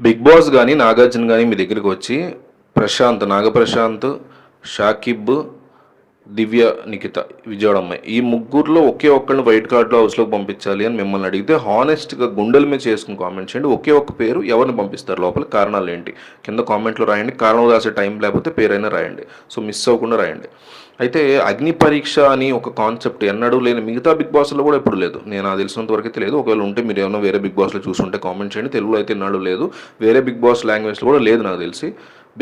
Big boss కానీ నాగార్జున కానీ మీ దగ్గరికి వచ్చి ప్రశాంత్ నాగప్రశాంత్ షాకిబ్ దివ్య నిఖిత విజయవాడ అమ్మాయి ఈ ముగ్గురులో ఒకే ఒక్కరిని వైట్ కార్డులో హౌస్లోకి పంపించాలి అని మిమ్మల్ని అడిగితే హానెస్ట్గా గుండెల మీద చేసుకుని కామెంట్ చేయండి. ఒకే ఒక్క పేరు ఎవరిని పంపిస్తారు? లోపల కారణాలు ఏంటి? కింద కామెంట్లో రాయండి. కారణం రాసే టైం లేకపోతే పేరైనా రాయండి. సో మిస్ అవ్వకుండా రాయండి. అయితే అగ్ని పరీక్ష అని ఒక కాన్సెప్ట్ ఎన్నడూ లేని మిగతా బిగ్ బాస్లో కూడా ఎప్పుడు లేదు. నేను తెలిసినంత వరకు అయితే లేదు. ఒకవేళ ఉంటే మీరు ఏమైనా వేరే బిగ్ బాస్లో చూసుంటే కామెంట్ చేయండి. తెలుగులో అయితే ఎన్నడూ లేదు. వేరే బిగ్ బాస్ లాంగ్వేజ్లో కూడా లేదు నాకు తెలిసి.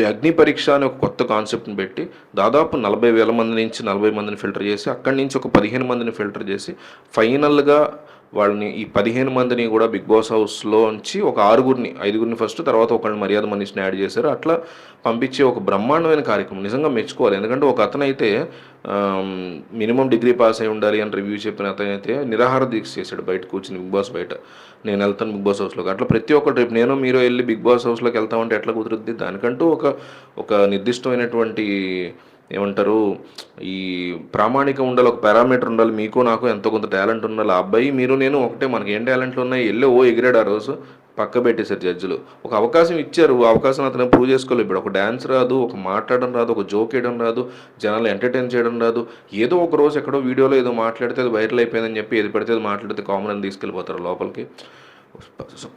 అగ్ని పరీక్ష అనే ఒక కొత్త కాన్సెప్ట్ని పెట్టి దాదాపు నలభై వేల మంది నుంచి నలభై మందిని ఫిల్టర్ చేసి అక్కడి నుంచి ఒక పదిహేను మందిని ఫిల్టర్ చేసి ఫైనల్గా వాళ్ళని ఈ పదిహేను మందిని కూడా బిగ్ బాస్ హౌస్లో నుంచి ఒక ఆరుగురిని ఐదుగురిని ఫస్ట్ తర్వాత ఒకళ్ళని మర్యాద మనిషిని యాడ్ చేశారు. అట్లా పంపించే ఒక బ్రహ్మాండమైన కార్యక్రమం. నిజంగా మెచ్చుకోవాలి. ఎందుకంటే ఒక అతనైతే మినిమం డిగ్రీ పాస్ అయి ఉండాలి అని రివ్యూ చెప్పిన అతనైతే నిరాహార దీక్ష చేశాడు బయట కూర్చుని బిగ్ బాస్ బయట. నేను వెళ్తాను బిగ్ బాస్ హౌస్లోకి. అట్లా ప్రతి ఒక్కరు రేపు నేను మీరు వెళ్ళి బిగ్ బాస్ హౌస్లోకి వెళ్తామంటే ఎట్లా కుదురుద్ది? దానికంటూ ఒక ఒక నిర్దిష్టమైనటువంటి ఏమంటారు ఈ ప్రామాణికం ఉండాలి ఒక పారామీటర్ ఉండాలి మీకు నాకు ఎంతో కొంత టాలెంట్ ఉండాలి ఆ అబ్బాయి మీరు నేను ఒకటే మనకి ఏం టాలెంట్లు ఉన్నాయి వెళ్ళి ఓ ఎగిరాడు ఆ రోజు పక్క పెట్టేశారు జడ్జిలు. ఒక అవకాశం ఇచ్చారు అవకాశం అతను ప్రూవ్ చేసుకోలేదు. ఇప్పుడు ఒక డ్యాన్స్ రాదు ఒక మాట్లాడడం రాదు ఒక జోక్ వేయడం రాదు జనాలు ఎంటర్టైన్ చేయడం రాదు ఏదో ఒక రోజు ఎక్కడో వీడియోలో ఏదో మాట్లాడితే అది వైరల్ అయిపోయిందని చెప్పి ఏది పడితే అది మాట్లాడితే కామన్ అని తీసుకెళ్ళిపోతారు లోపలికి.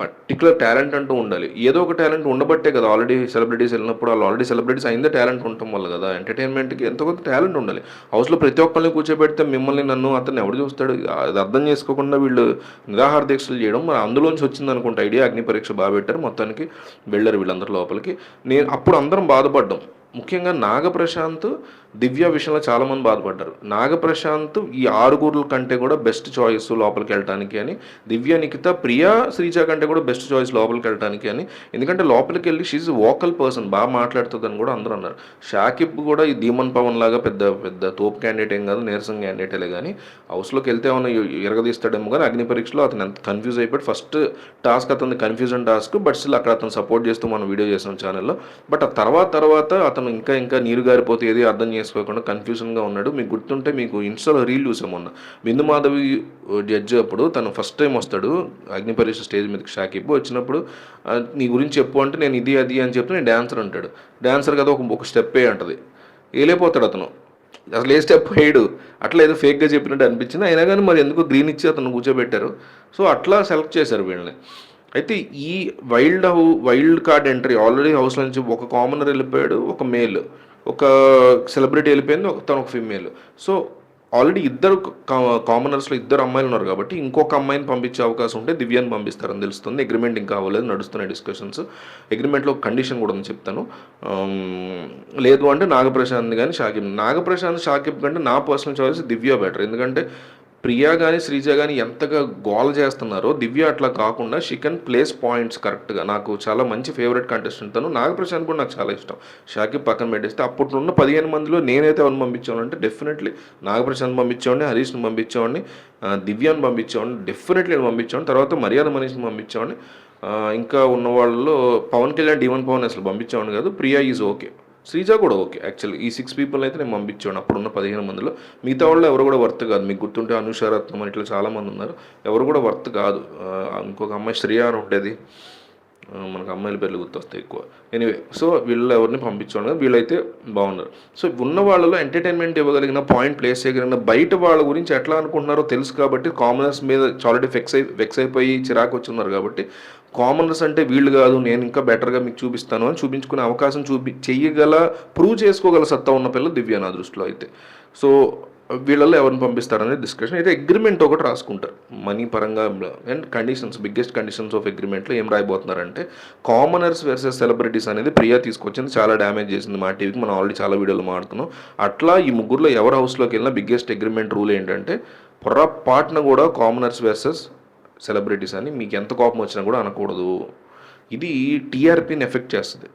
పర్టికులర్ టాలెంట్ అంటూ ఉండాలి. ఏదో ఒక టాలెంట్ ఉండబట్టే కదా ఆల్రెడీ సెలబ్రిటీస్ వెళ్ళినప్పుడు వాళ్ళు ఆల్రెడీ సెలబ్రిటీస్ అయిందే టాలెంట్ ఉండటం వల్ల కదా. ఎంటర్టైన్మెంట్కి ఎంతో కొంత టాలెంట్ ఉండాలి. హౌస్లో ప్రతి ఒక్కరిని కూర్చోబెడితే మిమ్మల్ని నన్ను అతను ఎవడు చూస్తాడు? అది అర్థం చేసుకోకుండా వీళ్ళు నిరాహార దీక్షలు చేయడం మరి అందులోంచి వచ్చింది అనుకుంటే. ఐడియా అగ్ని పరీక్ష బాగా పెట్టారు. మొత్తానికి వెళ్ళారు వీళ్ళందరూ లోపలికి. నేను అప్పుడు అందరం బాధపడ్డాం. ముఖ్యంగా నాగప్రశాంత్ దివ్య విషయంలో చాలామంది బాధపడ్డారు. నాగప్రశాంత్ ఈ ఆరుగురుల కంటే కూడా బెస్ట్ చాయిస్ లోపలికి వెళ్ళటానికి అని దివ్య నిఖిత ప్రియా శ్రీజ కంటే కూడా బెస్ట్ చాయిస్ లోపలికి వెళ్ళటానికి అని. ఎందుకంటే లోపలికి వెళ్ళి షీజ్ వోకల్ పర్సన్ బాగా మాట్లాడుతుందని కూడా అందరూ అన్నారు. షాకిబ్ కూడా ఈ ధీమన్ పవన్ లాగా పెద్ద పెద్ద తోపు క్యాండిడేట్ ఏం కాదు నీరసం క్యాండిడేటే కానీ హౌస్లోకి వెళ్తే ఏమైనా ఎరగదీస్తాడేమో కానీ అగ్ని పరీక్షలో అతను ఎంత కన్ఫ్యూజ్ అయిపోయి ఫస్ట్ టాస్క్ అతను కన్ఫ్యూజన్ టాస్క్ బట్ స్టిల్ అక్కడ అతను సపోర్ట్ చేస్తూ మనం వీడియో చేసాం ఛానల్లో బట్ ఆ తర్వాత తర్వాత అతను ఇంకా ఇంకా నీరు గారిపోతే ఏది అర్థం చేసుకోకుండా కన్ఫ్యూజన్గా ఉన్నాడు. మీకు గుర్తుంటే మీకు ఇన్స్టాలో రీల్ చూసాం మొన్న. బిందు మాధవి జడ్జి అప్పుడు తను ఫస్ట్ టైం వస్తాడు. అగ్నిపరీక్ష స్టేజ్ మీదకి షాకిబ్ వచ్చినప్పుడు నీ గురించి చెప్పు అంటే నేను ఇది అది అని చెప్తే నేను డాన్సర్ అంటాడు. డాన్సర్ కదా ఒక ఒక స్టెప్ ఏ అంటది. వేలేపోతాడు అతను. అసలు ఏ స్టెప్ వేయడు. అట్లా ఏదో ఫేక్గా చెప్పినట్టు అనిపించింది. అయినా కానీ మరి ఎందుకు గ్రీన్ ఇచ్చి అతను కూర్చోబెట్టారు? సో అట్లా సెలెక్ట్ చేశారు వీళ్ళని. అయితే ఈ wild how wild card entry already house నుంచి ఒక కామనర్ వెళ్ళిపోయాడు ఒక మేల్ ఒక సెలబ్రిటీ వెళ్ళిపోయింది ఒక తను ఒక ఫిమేల్ సో ఆల్రెడీ ఇద్దరు కామనర్స్లో ఇద్దరు అమ్మాయిలు ఉన్నారు కాబట్టి ఇంకొక అమ్మాయిని పంపించే అవకాశం ఉంటే దివ్యాన్ని పంపిస్తారని తెలుస్తుంది. అగ్రిమెంట్ ఇంకా అవ్వలేదు నడుస్తున్నాయి డిస్కషన్స్ అగ్రిమెంట్లో కండిషన్ కూడా ఉంది చెప్తాను. లేదు అంటే నాగప్రశాంత్ కానీ షాకిబ్. నాగప్రశాంత్ షాకిబ్ కంటే నా పర్సనల్ చాయిస్ దివ్య బెటర్ ఎందుకంటే ప్రియా కానీ శ్రీజ కానీ ఎంతగా గోల్ చేస్తున్నారో దివ్య అట్లా కాకుండా షీ కెన్ ప్లేస్ పాయింట్స్ కరెక్ట్గా నాకు చాలా మంచి ఫేవరెట్ కంటెస్టెంట్ తను. నాగప్రశాంత్ కూడా నాకు చాలా ఇష్టం. షాకిబ్ పక్కన పెట్టేస్తే అప్పట్లో ఉన్న పదిహేను మందిలో నేనైతే ఎవరిని పంపించాను అంటే డెఫినెట్లీ నాగప్రశాంత్ పంపించేవాడిని హరీష్ని పంపించేవాడిని దివ్యాన్ని పంపించేవాడిని డెఫినెట్లీ నేను పంపించేవాడిని. తర్వాత మర్యాద మనీష్ని పంపించేవాడిని. ఇంకా ఉన్న వాళ్ళలో పవన్ కళ్యాణ్ డివన్ పవన్ అసలు పంపించేవాడిని కాదు. ప్రియా ఈజ్ ఓకే శ్రీజ కూడా ఓకే. యాక్చువల్లీ ఈ సిక్స్ పీపుల్ అయితే నేను పంపించాను అప్పుడున్న పదిహేను మందిలో. మిగతా వాళ్ళు ఎవరు కూడా వర్త్ కాదు. మీకు గుర్తుంటే అనుషారత్నం ఇట్లా చాలామంది ఉన్నారు. ఎవరు కూడా వర్త్ కాదు. ఇంకొక అమ్మాయి శ్రేయ అని ఉండేది. మనకు అమ్మాయిల పేర్లు గుర్తొస్తాయి ఎక్కువ. ఎనీవే సో వీళ్ళు ఎవరిని పంపించడం వీళ్ళైతే బాగున్నారు. సో ఉన్న వాళ్ళలో ఎంటర్టైన్మెంట్ ఇవ్వగలిగిన పాయింట్ ప్లేస్ చేయగలిగిన బయట వాళ్ళ గురించి ఎట్లా అనుకుంటున్నారో తెలుసు కాబట్టి కామనర్స్ మీద ఆల్రెడీ ఫిక్స్ అయి ఫిక్స్ అయిపోయి చిరాకు వచ్చున్నారు కాబట్టి కామనర్స్ అంటే వీళ్ళు కాదు నేను ఇంకా బెటర్గా మీకు చూపిస్తాను అని చూపించుకునే అవకాశం చూపి చెయ్యగల ప్రూవ్ చేసుకోగల సత్తా ఉన్న పిల్ల దివ్య నా దృష్టిలో అయితే. సో వీళ్ళల్లో ఎవరిని పంపిస్తారనేది డిస్కషన్ అయితే అగ్రిమెంట్ ఒకటి రాసుకుంటారు. మనీ పరంగా and conditions biggest conditions of అగ్రిమెంట్లో ఏం రాయబోతున్నారంటే కామనర్స్ వర్సెస్ సెలబ్రిటీస్ అనేది ప్రియా తీసుకొచ్చింది చాలా డ్యామేజ్ చేసింది మా టీవీకి మనం ఆల్రెడీ చాలా వీడియోలు మాడుతున్నాం అట్లా ఈ ముగ్గురులో ఎవరి హౌస్లోకి వెళ్ళినా బిగ్గెస్ట్ అగ్రిమెంట్ రూల్ ఏంటంటే పొరపాటున కూడా కామనర్స్ వర్సెస్ సెలబ్రిటీస్ అని మీకు ఎంత కోపం వచ్చినా కూడా అనకూడదు. ఇది టీఆర్పీని ఎఫెక్ట్ చేస్తుంది.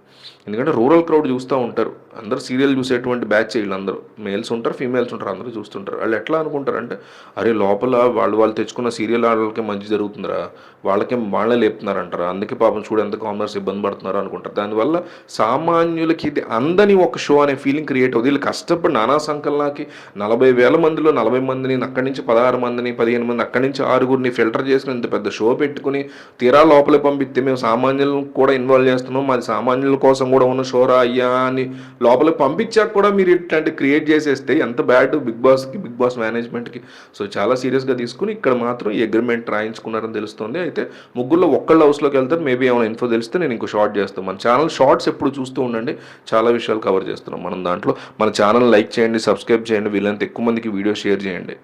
ఎందుకంటే రూరల్ క్రౌడ్ చూస్తూ ఉంటారు. అందరు సీరియల్ చూసేటువంటి బ్యాచ్ వీళ్ళందరూ. మేల్స్ ఉంటారు ఫీమేల్స్ ఉంటారు అందరూ చూస్తుంటారు. వాళ్ళు ఎట్లా అనుకుంటారు అంటే అరే లోపల వాళ్ళు వాళ్ళు తెచ్చుకున్న సీరియల్ వాళ్ళకి మంచి జరుగుతుందిరా వాళ్ళకే వాళ్ళే లేపుతున్నారంటారా అందుకే పాపం చూడు ఎంత కామర్స్ ఇబ్బంది పడుతున్నారు అనుకుంటారు. దానివల్ల సామాన్యులకి ఇది అందని ఒక షో అనే ఫీలింగ్ క్రియేట్ అవుతుంది. వీళ్ళు కష్టపడి నానా సంకలనాకి నలభై వేల మందిలో నలభై మందిని అక్కడి నుంచి పదహారు మందిని పదిహేను మంది అక్కడి నుంచి ఆరుగురిని ఫిల్టర్ చేసుకుని ఇంత పెద్ద షో పెట్టుకుని తీరా లోపలికి పంపిస్తే మేము సామాన్యులను కూడా ఇన్వాల్వ్ చేస్తున్నాం. మాది సామాన్యులకు కోసం కూడా ఉన్న షోరా అయ్యా అని లోపలికి పంపించాక కూడా మీరు ఇట్లాంటి క్రియేట్ చేసేస్తే ఎంత బ్యాడ్ బిగ్ బాస్కి బిగ్ బాస్ మేనేజ్మెంట్కి సో చాలా సీరియస్గా తీసుకుని ఇక్కడ మాత్రం ఈ అగ్రిమెంట్ రాయించుకున్నారని తెలుస్తుంది. అయితే ముగ్గురులో ఒక్కళ్ళ హౌస్లోకి వెళ్తారు. మేబీ ఏమైనా ఇన్ఫో తెలిస్తే నేను ఇంకో షార్ట్ చేస్తాను. మన ఛానల్ షార్ట్స్ ఎప్పుడు చూస్తూ ఉండండి. చాలా విషయాలు కవర్ చేస్తున్నాం మనం దాంట్లో. మన ఛానల్ లైక్ చేయండి సబ్స్క్రైబ్ చేయండి. వీళ్ళంత ఎక్కువ మందికి వీడియో షేర్ చేయండి.